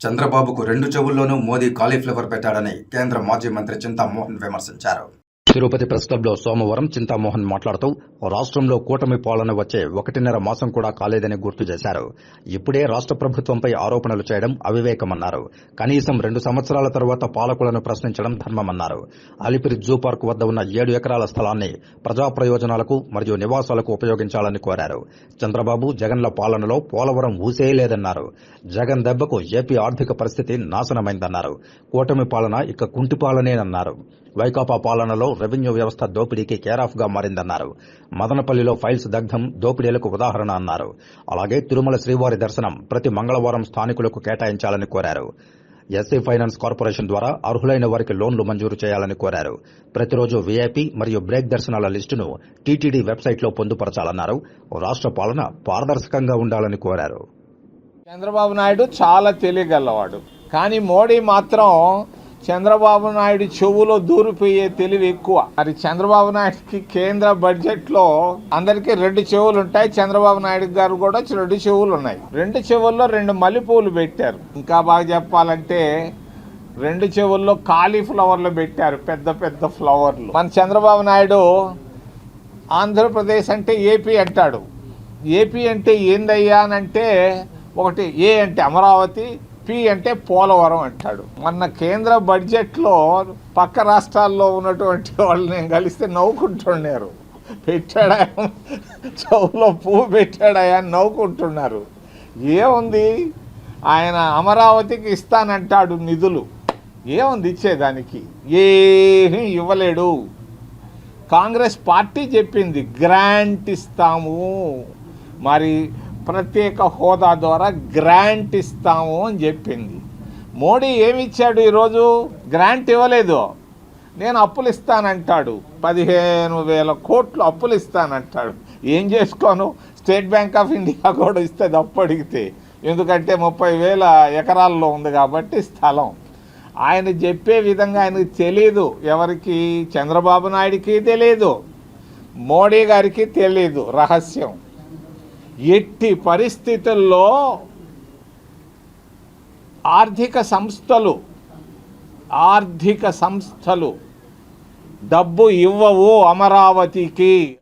చంద్రబాబుకు రెండు చెవుల్లోనూ మోదీ కాలీఫ్లవర్ పెట్టాడని కేంద్ర మాజీ మంత్రి చింతామోహన్ విమర్శించారు. తిరుపతి ప్రెస్ క్లబ్లో సోమవారం చింతామోహన్ మాట్లాడుతూ రాష్ట్రంలో కూటమి పాలన వచ్చే ఒకటిన్నర మాసం కూడా కాలేదని గుర్తు చేశారు. ఇప్పుడే రాష్ట్ర ప్రభుత్వంపై ఆరోపణలు చేయడం అవివేకమన్నారు. కనీసం రెండు సంవత్సరాల తరువాత పాలకులను ప్రశ్నించడం ధర్మమన్నారు. అలిపిరి జూ పార్క్ వద్ద ఉన్న ఏడు ఎకరాల స్థలాన్ని ప్రజా ప్రయోజనాలకు మరియు నివాసాలకు ఉపయోగించాలని కోరారు. చంద్రబాబు జగన్ల పాలనలో పోలవరం ఊసేయలేదన్నారు. జగన్ దెబ్బకు ఏపీ ఆర్థిక పరిస్థితి నాశనమైందన్నారు. కూటమి పాలన ఇక కుంటిపాలనేనన్నారు వైకాపా పాలనలో రెవెన్యూ వ్యవస్థ దోపిడీకి కేరాఫ్గా మారిందన్నారు. మదనపల్లిలో ఫైల్స్ దగ్ధం దోపిడీలకు ఉదాహరణ అన్నారు. అలాగే తిరుమల శ్రీవారి దర్శనం ప్రతి మంగళవారం స్థానికులకు కేటాయించాలని కోరారు. ఎస్సీ ఫైనాన్స్ కార్పొరేషన్ ద్వారా అర్హులైన వారికి లోన్లు మంజూరు చేయాలని కోరారు. ప్రతిరోజు వీఐపీ మరియు బ్రేక్ దర్శనాల లిస్టును టీటీడీ వెబ్సైట్లో పొందుపరచాలన్నారు. రాష్ట్ర పాలన పారదర్శకంగా ఉండాలని కోరారు. చంద్రబాబు నాయుడు చాలా తెలియగలవాడు. కానీ మోడీ మాత్రం చంద్రబాబు నాయుడు చెవులో దూరిపోయే తెలివి ఎక్కువ. మరి చంద్రబాబు నాయుడుకి కేంద్ర బడ్జెట్లో అందరికీ రెండు చెవులు ఉంటాయి చంద్రబాబు నాయుడు గారు కూడా రెండు చెవులు ఉన్నాయి రెండు చెవుల్లో రెండు మల్లెపూలు పెట్టారు. ఇంకా బాగా చెప్పాలంటే రెండు చెవుల్లో కాలీఫ్లవర్లు పెట్టారు. పెద్ద పెద్ద ఫ్లవర్లు. మన చంద్రబాబు నాయుడు ఆంధ్రప్రదేశ్ అంటే ఏపీ అంటాడు. ఏపీ అంటే ఏందయ్యా అని అంటే ఒకటి ఏ అంటే అమరావతి పి అంటే పోలవరం అంటాడు. మొన్న కేంద్ర బడ్జెట్లో పక్క రాష్ట్రాల్లో ఉన్నటువంటి వాళ్ళని కలిస్తే నవ్వుకుంటున్నారు. పెట్టాడా? చెవులో పువ్వు పెట్టాడాయా అని నవ్వుకుంటున్నారు. ఏముంది? ఆయన అమరావతికి ఇస్తానంటాడు నిధులు. ఏముంది ఇచ్చేదానికి? ఏమీ ఇవ్వలేడు. కాంగ్రెస్ పార్టీ చెప్పింది గ్రాంట్ ఇస్తాము. మరి ప్రత్యేక హోదా ద్వారా గ్రాంట్ ఇస్తాము అని చెప్పింది. మోడీ ఏమిచ్చాడు ఈరోజు? గ్రాంట్ ఇవ్వలేదు. నేను అప్పులు ఇస్తానంటాడు. పదిహేను వేల కోట్లు అప్పులు ఇస్తానంటాడు. ఏం చేసుకోను? స్టేట్ బ్యాంక్ ఆఫ్ ఇండియా కూడా ఇస్తుంది అప్పు అడిగితే. ఎందుకంటే ముప్పై వేల ఎకరాల్లో ఉంది కాబట్టి స్థలం. ఆయన చెప్పే విధంగా ఆయనకు తెలియదు ఎవరికి? చంద్రబాబు నాయుడికి తెలియదు మోడీ గారికి తెలియదు రహస్యం. ఎట్టి పరిస్థితుల్లో ఆర్థిక సంస్థలు ఆర్థిక సంస్థలు డబ్బు ఇవ్వవు అమరావతికి.